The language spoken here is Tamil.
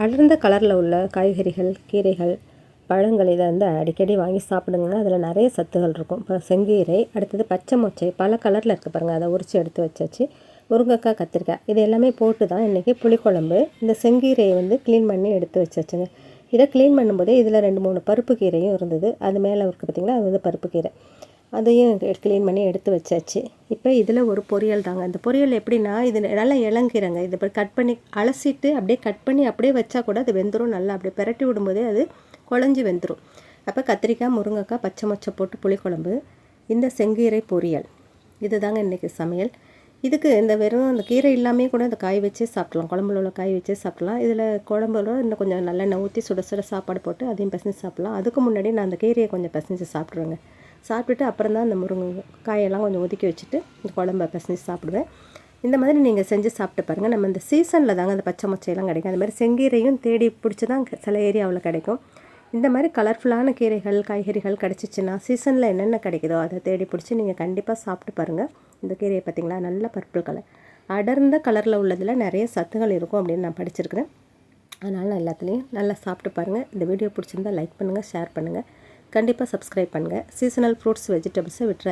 அடர்ந்த கலரில் உள்ள காய்கறிகள் கீரைகள் பழங்கள் இதை வந்து அடிக்கடி வாங்கி சாப்பிடுங்க அதில் நிறைய சத்துகள் இருக்கும். இப்போ செங்கீரை அடுத்தது பச்சை மொச்சை பல கலரில் இருக்குது பாருங்கள் அதை உரித்து எடுத்து வச்சாச்சு. முருங்கைக்காய் கத்திரிக்காய் இது எல்லாமே போட்டு தான் இன்றைக்கி புளிக்குழம்பு இந்த செங்கீரையை வந்து க்ளீன் பண்ணி எடுத்து வச்சாச்சுங்க. இதை க்ளீன் பண்ணும்போதே இதில் ரெண்டு மூணு பருப்பு கீரையும் இருந்தது. அது மேலே இருக்குது பார்த்திங்கன்னா அது வந்து பருப்பு கீரை. அதையும் க்ளீன் பண்ணி எடுத்து வச்சாச்சு. இப்போ இதில் ஒரு பொரியல் தாங்க. இந்த பொரியல் எப்படின்னா இது நல்லா இளங்கிறங்க. இது இப்போ கட் பண்ணி அலசிட்டு அப்படியே கட் பண்ணி அப்படியே வச்சா கூட அது வெந்துடும் நல்லா. அப்படியே பிரட்டி விடும்போதே அது குழஞ்சி வெந்துடும் அப்போ கத்திரிக்காய் முருங்கைக்காய் பச்சை மொச்சை போட்டு புளிக்குழம்பு இந்த செங்கீரை பொரியல். இது தாங்க இன்றைக்கி சமையல். இதுக்கு இந்த வெறும் அந்த கீரை இல்லாமே கூட இந்த காய் வச்சே சாப்பிட்லாம். குழம்புல உள்ள காய் வச்சே சாப்பிட்லாம். இதில் குழம்புல இன்னும் கொஞ்சம் நல்லெண்ணெய் ஊற்றி சுட சுட சாப்பாடு போட்டு அதையும் பிசைஞ்சு சாப்பிட்லாம். அதுக்கு முன்னாடி நான் அந்த கீரையை கொஞ்சம் பிசைஞ்சு சாப்பிட்ருவேங்க சாப்பிட்டுட்டு அப்புறம் தான் அந்த முருங்கை காயெல்லாம் கொஞ்சம் ஒதுக்கி வச்சுட்டு இந்த குழம்ப பிசைஞ்சு சாப்பிடுவேன். இந்த மாதிரி நீங்கள் செஞ்சு சாப்பிட்டு பாருங்கள் நம்ம இந்த சீசனில் தாங்க அந்த பச்சை மொச்சையெல்லாம் கிடைக்கும். அந்த மாதிரி செங்கீரையும் தேடி பிடிச்சி தான் சில ஏரியாவில் கிடைக்கும். இந்த மாதிரி கலர்ஃபுல்லான கீரைகள் காய்கறிகள் கிடச்சிச்சின்னா சீசனில் என்னென்ன கிடைக்குதோ அதை தேடி பிடிச்சி நீங்கள் கண்டிப்பாக சாப்பிட்டு பாருங்கள் இந்த கீரையை பார்த்திங்களா? நல்ல பர்பிள் கலர் அடர்ந்த கலரில் உள்ளதில் நிறைய சத்துகள் இருக்கும் அப்படின்னு நான் படிச்சிருக்கிறேன். அதனால் நான் எல்லாத்துலேயும் நல்லா சாப்பிட்டு பாருங்கள் இந்த வீடியோ பிடிச்சிருந்தால் லைக் பண்ணுங்கள் ஷேர் பண்ணுங்கள் கண்டிப்பாக சப்ஸ்கிரைப் பண்ணுங்கள் சீசனல் ஃப்ரூட்ஸ் வெஜிடபிள்ஸை விட்டுறாதீங்க.